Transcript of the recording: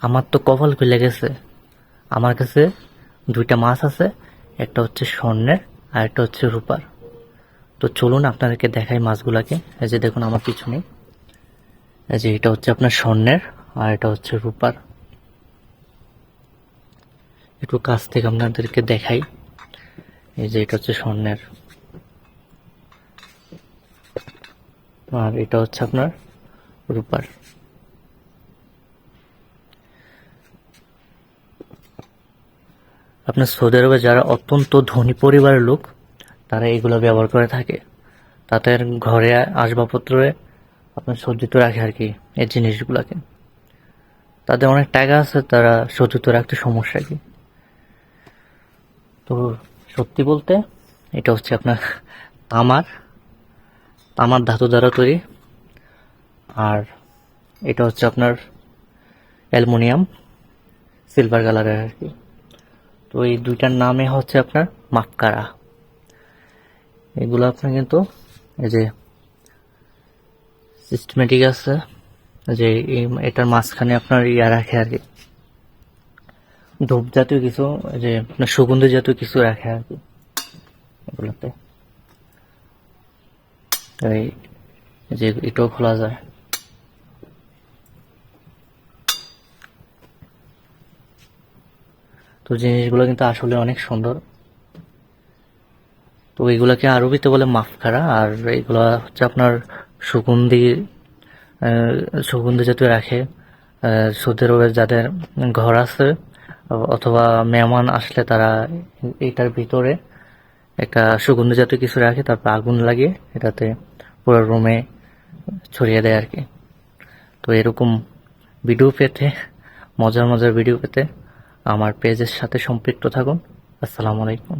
আমার তো কপাল খুলে গেছে। আমার কাছে দুইটা মাছ আছে, একটা হচ্ছে স্বর্ণের আর একটা হচ্ছে রূপার। তো চলুন আপনাদেরকে দেখাই মাছগুলাকে। এই যে দেখুন, আমার পিছনে এই যে এটা হচ্ছে আপনার স্বর্ণের আর এটা হচ্ছে রূপার। একটু কাছ থেকে আপনাদেরকে দেখাই। এই যে এটা হচ্ছে স্বর্ণের। আর এটা হচ্ছে আপনার রূপার। আপনার সৌদি আরবে যারা অত্যন্ত ধনী পরিবারের লোক, তারা এগুলো ব্যবহার করে থাকে। তাদের ঘরে আসবাবপত্রে, আপনার সজ্জিত রাখে আর কি, এই জিনিসগুলোকে। তাদের অনেক টাকা আছে, তারা সজ্জিত রাখতে সমস্যা কি। তো সত্যি বলতে, এটা হচ্ছে আপনার তামার তামার ধাতু দ্বারা তৈরি। আর এটা হচ্ছে আপনার অ্যালুমিনিয়াম, সিলভার কালারের আর কি। তো এই দুইটার নামে হচ্ছে আপনার মাক্কারা। এগুলো আপনার কিন্তু এই যে সিস্টেমেটিক আছে যে এটার মাঝখানে আপনার ইয়া রাখে আর কি। ধূপ জাতীয় কিছু যে আপনার সুগন্ধি জাতীয় কিছু রাখে আর কি এগুলোতে। এই যে এটাও খোলা যায়। তো জিনিসগুলো কিন্তু আসলে অনেক সুন্দর। তো এগুলাকে আরবিতে বলে মাফখারা আর এগুলো হচ্ছে আপনার সুগন্ধি সুগন্ধি জাতীয় রাখে। আহ, সৌদি আরবে যাদের ঘর আছে অথবা মেহমান আসলে তারা এটার ভিতরে একটা সুগন্ধি জাতীয় কিছু রাখে তারপর আগুন লাগিয়ে এটাতে পুরো রুমে ছড়িয়ে দেয় আর কি। তো এরকম ভিডিও পেতে মজার মজার ভিডিও পেতে আমার পেজের সাথে সম্পৃক্ত থাকুন। আসসালামু আলাইকুম।